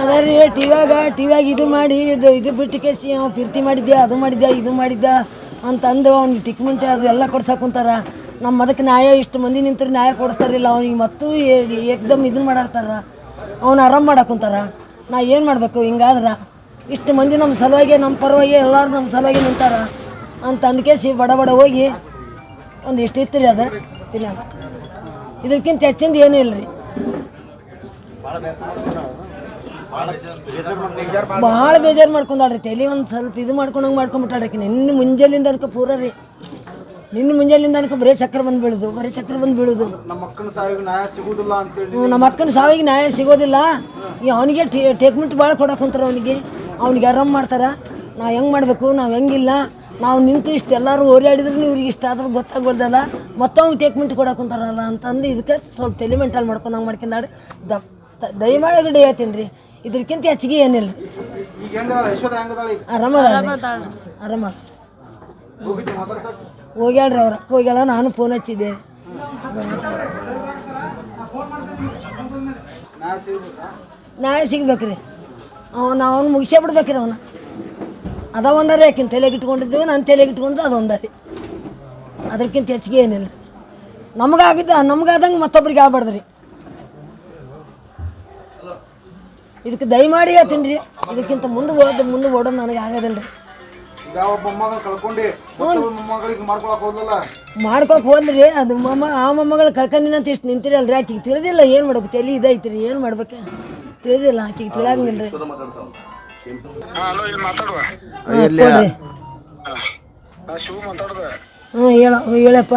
ಅದ ರೀ, ಟಿವ್ಯಾಗ ಟಿವ್ಯಾಗ ಇದು ಮಾಡಿ, ಇದು ಇದು ಬಿಟ್ಟು ಕೇಸಿ ಅವ್ನು ಪ್ರೀತಿ ಮಾಡಿದ್ಯಾ, ಅದು ಮಾಡಿದ್ಯಾ, ಇದು ಮಾಡಿದ್ದ ಅಂತಂದು ಅವ್ನಿಗೆ ಟ್ರೀಟ್ಮೆಂಟ್ ಎಲ್ಲ ಕೊಡ್ಸಕ್ಕೆ ಕುಂತಾರ. ನಮ್ಮ ಅದಕ್ಕೆ ನ್ಯಾಯ, ಇಷ್ಟು ಮಂದಿ ನಿಂತರೆ ನ್ಯಾಯ ಕೊಡಿಸ್ತಾರಿಲ್ಲ, ಅವ್ನಿಗೆ ಮತ್ತೂ ಏಕ್ದಮ್ ಇದನ್ನ ಮಾಡಾಕ್ತಾರ. ಅವ್ನು ಆರಾಮ್ ಮಾಡಾಕುಂತಾರ ಕುಂತಾರ. ನಾ ಏನು ಮಾಡಬೇಕು, ಹಿಂಗಾದ್ರೆ? ಇಷ್ಟು ಮಂದಿ ನಮ್ಮ ಸಲುವಾಗಿ ನಮ್ಮ ಪರವಾಗಿ, ಎಲ್ಲರೂ ನಮ್ಮ ಸಲುವಾಗಿ ನಿಂತಾರ. ಅಂತ ಅಂದ್ಕೇಸಿ ಬಡ ಬಡ ಹೋಗಿ ಒಂದು ಇಷ್ಟು ಇತ್ತು ರೀ ಅದು. ಇಲ್ಲ. ಇದಕ್ಕಿಂತ ಹೆಚ್ಚಿಂದ ಏನೂ ಇಲ್ಲ ರೀ ಭಾಳ ಬೇಜಾರು ಮಾಡ್ಕೊಂಡಾಳ್ರಿ. ತಲೆ ಒಂದು ಸ್ವಲ್ಪ ಇದು ಮಾಡ್ಕೊಂಡಂಗೆ ಮಾಡ್ಕೊಂಬಿಟ್ಟಾಳಕಿ ನಿನ್ನ ಮುಂಜಾಲಿಂದ ಅನ್ಕೊ ಪೂರ ರೀ ನಿನ್ನ ಮುಂಜಾಲಿಂದ ಅನ್ಕೊ ಬರೀ ಚಕ್ರ ಬಂದು ಬೀಳುದು, ಬರೀ ಚಕ್ರ ಬಂದು ಬೀಳುದು. ನಮ್ಮ ಅಕ್ಕನ ಸಾವಿಗೆ ನ್ಯಾಯ ಸಿಗೋದಿಲ್ಲ ಅಂತೇಳಿ ನಮ್ಮ ಅಕ್ಕನ ಸಾವಿಗೆ ನ್ಯಾಯ ಸಿಗೋದಿಲ್ಲ. ಈ ಅವನಿಗೆ ಟ್ರೀಟ್ಮೆಂಟ್ ಭಾಳ ಕೊಡಕ್ಕೆ ಕುಂತಾರೆ ಅವನಿಗೆ. ಅವ್ನಿಗೆ ಆರಾಮ್ ಮಾಡ್ತಾರೆ. ನಾವು ಹೆಂಗೆ ಮಾಡಬೇಕು, ನಾವು ಹೆಂಗಿಲ್ಲ. ನಾವು ನಿಂತು ಇಷ್ಟು ಎಲ್ಲರೂ ಓಡಾಡಿದ್ರು ಇವ್ರಿಗೆ ಇಷ್ಟ ಆದ್ರೂ ಮತ್ತೆ ಟೇಕ್ಮೆಂಟ್ ಟ್ರೀಟ್ಮೆಂಟ್ ಕೊಡಕ್ಕೆ ಕುಂತಾರಲ್ಲ ಅಂತಂದು ಇದಕ್ಕೆ ಸ್ವಲ್ಪ ತಲೆ ಮೆಂಟಲ್ ಮಾಡ್ಕೊಂಡಂಗೆ ಮಾಡ್ಕೊಂಡಾಡಿ ದ ತ- ದಯಮಾಡಿ ಹೇಳ್ತೀನಿ ರೀ. ಇದಕ್ಕಿಂತ ಹೆಚ್ಚಿಗೆ ಏನಿಲ್ಲ. ಆರಾಮ ಹೋಗ್ಯಾಳ್ರಿ ಅವ್ರ. ಹೋಗ್ಯಾಳ ನಾನು ಫೋನ್ ಹಚ್ಚಿದ್ದೆ. ನ್ಯಾಯ ನ್ಯಾಯ ಸಿಗ್ಬೇಕ್ರಿ. ಅವನು ಅವನು ಮುಗಿಸೇ ಬಿಡ್ಬೇಕ್ರಿ ಅವನ. ಅದ ಒಂದರಿ ಯಾಕಿನ ತಲೆಗೆ ಇಟ್ಕೊಂಡಿದ್ದು ನಾನು ತಲೆಗೆ ಇಟ್ಕೊಂಡಿದ್ದು ಅದು ಒಂದರಿ. ಅದಕ್ಕಿಂತ ಹೆಚ್ಚಿಗೆ ಏನಿಲ್ಲ. ನಮಗಾಗಿದ್ದ ನಮಗಾದಂಗೆ ಮತ್ತೊಬ್ರಿಗೆ ಆಗ್ಬಾರ್ದು ರೀ ಇದಕ್ಕೆ ದಯಮಾಡಿ ಹೇಳ್ತೀನಿ ರೀ. ಇದಕ್ಕಿಂತ ಮುಂದೆ ಹೋದ ಮುಂದೆ ಓಡೋದು ನನಗೆ ಆಗೋದಿಲ್ಲ ರೀ ಈಗ ಒಬ್ಬ ಮಗ ಕಳ್ಕೊಂಡಿ ಮತ್ತೊಬ್ಬ ಮೊಮ್ಮಗಳಿಗೆ ಮಾಡ್ಕೊಳಕ್ ಹೋದಲ್ಲ ಮಾಡ್ಕೋಕೆ ಹೋದ್ರಿ ಅದು ಮೊಮ್ಮ ಆ ಮೊಮ್ಮಗಳು ಕಳ್ಕೊಂಡಿನ ಅಂತ ಇಷ್ಟು ನಿಂತಿರಲ್ರಿ. ಆಕಿಗೆ ತಿಳಿದಿಲ್ಲ ಏನು ಮಾಡ್ಬೇಕು ತಲೆ ಇದೈತಿ ರೀ ಏನು ಮಾಡ್ಬೇಕು? ತಿಳಿದಿಲ್ಲ ಆಕಿಗೆ ತಿಳಿಯಂಗಿಲ್ಲ ರೀ ಹಲೋ ಇಲ್ಲಿ ಮಾತಾಡುವ? ಕೊಡ್ರಿ. ನಾ ಶಿವ ಮಾತಾಡ್ದ. ಹ್ಞೂ ಹೇಳ ಹೇಳಪ್ಪ.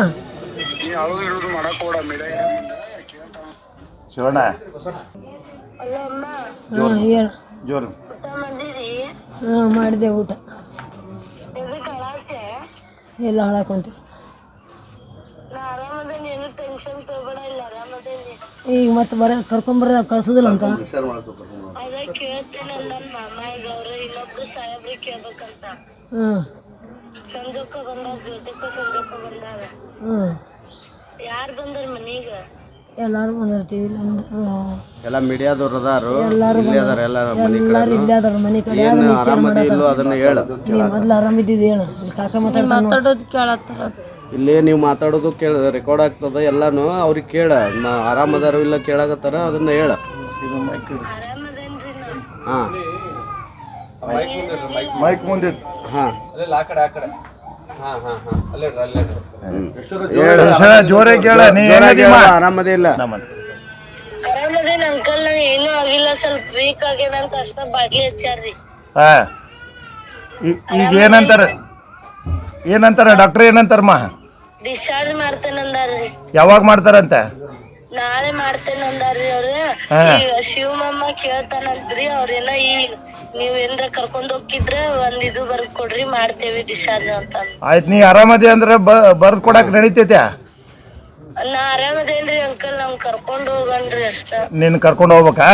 ನೀ ಯಾವ್ದು ಇರೋದು ಮಾಡಕ್ ಹೋಡ ಮೀಡಿಯಾ ಶಿವಣ್ಣ ಹಾಂ ಹೇಳು. ಜೋರು. ಹಾಂ ಮಾಡಿದೆ ಊಟ. ಎಲ್ಲ ಹಾಳಾಕೊಂತೀವಿ ಈಗ ಮತ್ತೆ ಬರ ಕರ್ಕೊಂಬರ ಕಳ್ಸೋದಿಲ್ಲ ಅಂತ? ಅದ ಕೇಳ್ತೇನೆ ನನ್ ಮಾಮ ಈಗ ಅವ್ರ ಇನ್ನೊಬ್ರು ಸಾಹೇಬ್ರಿ ಕೇಳ್ಬೇಕಂತ ಹ್ಞೂ ಸಂಜೋಕ ಬಂದಾರ ಜ್ಯೋತಿಕ ಸಂಜೋಕ ಬಂದಾರ ಹ್ಞೂ ಯಾರ್ ಬಂದಾರ ಮನೀಗ? ಎಲ್ಲರೂ ಬಂದಿರ್ತೀವಿ ಇಲ್ಲಂದ್ರು ಎಲ್ಲ ಮೀಡಿಯಾದವ್ರು ಅದಾರು ಎಲ್ಲಾರು ಇಲ್ಲೇ ಅದಾರ ಎಲ್ಲ ಮನೆ ಎಲ್ಲರೂ ಇಲ್ಲೇ ಅದಾರ ಮನೆ ಕಡೆ ಯಾರು ಏನು ವಿಚಾರ ಆರಾಮದಿ ಇಲ್ಲೋ ಅದನ್ನ ಹೇಳು. ನೀ ಮೊದ್ಲು ಆರಾಮಿದ್ದಿದ್ದು ಹೇಳು. ಇಲ್ಲಿ ಕಾಕ ಮಾತಾಡ್ತಾನ ನೋಡು. ಇಲ್ಲಿ ನೀವು ಮಾತಾಡೋದು ಕೇಳ ರೆಕಾರ್ಡ್ ಆಗ್ತದ ಎಲ್ಲಾನು ಅವ್ರಿಗೆ ಕೇಳ. ನಾ- ಆರಾಮದಾರು ಇಲ್ಲ ಕೇಳಾಕತ್ತಾರ ಅದನ್ನ ಹೇಳ. ಹಾಂ. ಮೈಕ್ ಮುಂದೆ ಹಾ. ಜೋರೇ ಕೇಳ ನೀ ಆರಾಮದೇ ಇಲ್ಲ. ಆರಾಮದೇನ್ ಅಂಕಲ್ ನಂಗೆ ಏನೂ ಆಗಿಲ್ಲ ಸ್ವಲ್ಪ ವೀಕ್ ಆಗ್ಯದ ಅಂತ ಅಷ್ಟ ಬಾಟ್ಲಿ ಹಚ್ಚಾರ್ರಿ ಹಾ. ಈಗ ಏನಂತಾರ? ಏನಂತಾರ? ಡಾಕ್ಟರ್ ಏನಂತಾರಮ್ಮ ಡಿಸ್ಚಾರ್ಜ್ ಮಾಡ್ತೇನೆ ಅಂದಾರ್ರಿ. ಯಾವಾಗ ಮಾಡ್ತಾರಂತ? ನಾಳೆ ಮಾಡ್ತೇನೆ ಅಂದಾರ್ರಿ ಅವ್ರ. ಈಗ ಶಿವಮಮ್ಮ ಕೇಳ್ತಾನಂತ್ರಿ ಅವ್ರೇನ ಈ ನೀವ್ ಏನ್ರ ಕರ್ಕೊಂಡ್ ಹೋಗಿದ್ರ ಒಂದ್ ಇದು ಬರ್ದ್ ಕೊಡ್ರಿ ಮಾಡ್ತೇವಿ ಡಿಸ್ಚಾರ್ಜ್ ಅಂತ. ಆಯ್ತು ನೀ ಆರಾಮದಿ ಅಂದ್ರೆ ಬರ್ದು ಕೊಡಕ್ಕೆ ನಡೀತೈತೆ ನಾ ಆರಾಮದೇನ್ರಿ ಅಂಕಲ್ ನಮ್ ಕರ್ಕೊಂಡ್ ಹೋಗನ್ರಿ ಅಷ್ಟ. ನಿನ್ನ ಕರ್ಕೊಂಡು ಹೋಗ್ಬೇಕಾ?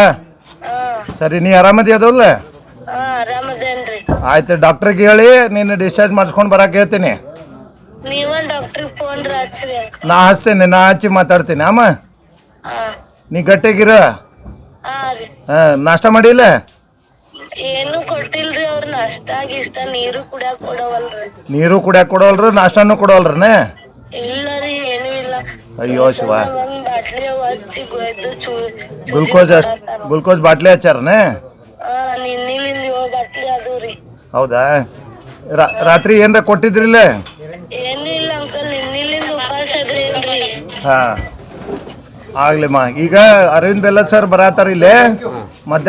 ಹಾ. ಸರಿ ನೀ ಆರಾಮದಿ ಅದಲ್ಲ ಹಾ ಆರಾಮದೇನ್ರಿ ಆಯ್ತು ಡಾಕ್ಟ್ರಿಗೆ ಹೇಳಿ ನೀನು ಡಿಸ್ಚಾರ್ಜ್ ಮಾಡಿಸ್ಕೊಂಡು ಬರಕ್ಕೆ ಹೇಳ್ತೀನಿ. ನೀವ ಡಾಕ್ಟ್ರಿಗ್ ಫೋನ್ ಅಂಕಲ್. ನಾ ಹಚ್ತೇನೆ ನಾ ಹಚ್ಚಿ ಮಾತಾಡ್ತೀನಿ ಅಮ್ಮ ಹಾ. ನೀ ಗಟ್ಟಿಗಿರ? ಹಾ ರೀ. ಹಾಂ ನಾಷ್ಟ ಮಾಡಿಲ್ಲ? ನೀರು ಕುಡಿಯಾಕ ಕೊಡವಲ್ರಿ. ನೀರು ನಾಷ್ಟಾನು ಕೊಡೋಲ್ರನೇ ಇಲ್ಲ ರೀ ಏನೂ ಇಲ್ಲ. ಅಯ್ಯೋ ಶಿವ. ಒಂದ್ ಬಾಟ್ಲಿ ಅವ್ ಹಚ್ಚಿ ಗೊಯ್ದು ಚೂ ಗ್ಲುಕೋಸ್ ಅಷ್ಟು ಗ್ಲುಕೋಸ್ ಬಾಟ್ಲಿ ಹಚ್ಚಾರನೇ ಹಾ ನಿನ್ನಿಲಿಂದ ಏಳ್ ಬಾಟ್ಲಿ ಅದು ರೀ. ಹೌದಾ? ರಾ- ರಾತ್ರಿ ಏನ್ರ ಕೊಟ್ಟಿದ್ರಿಲ್ಲ? ಏನೂ ಇಲ್ಲ ಅಂಕಲ್ ನಿನ್ನಿಲಿಂದ ಉಪವಾಸ ಅದ್ರೇನ್ರಿ ಹಾಂ. ಆಗ್ಲಿಮ್ಮ ಈಗ ಅರವಿಂದ್ ಬೆಲ್ಲ ಸರ್ ಬರತ್ತಾರ ಇಲ್ಲೇ? ಮಧ್ಯಾಹ್ನ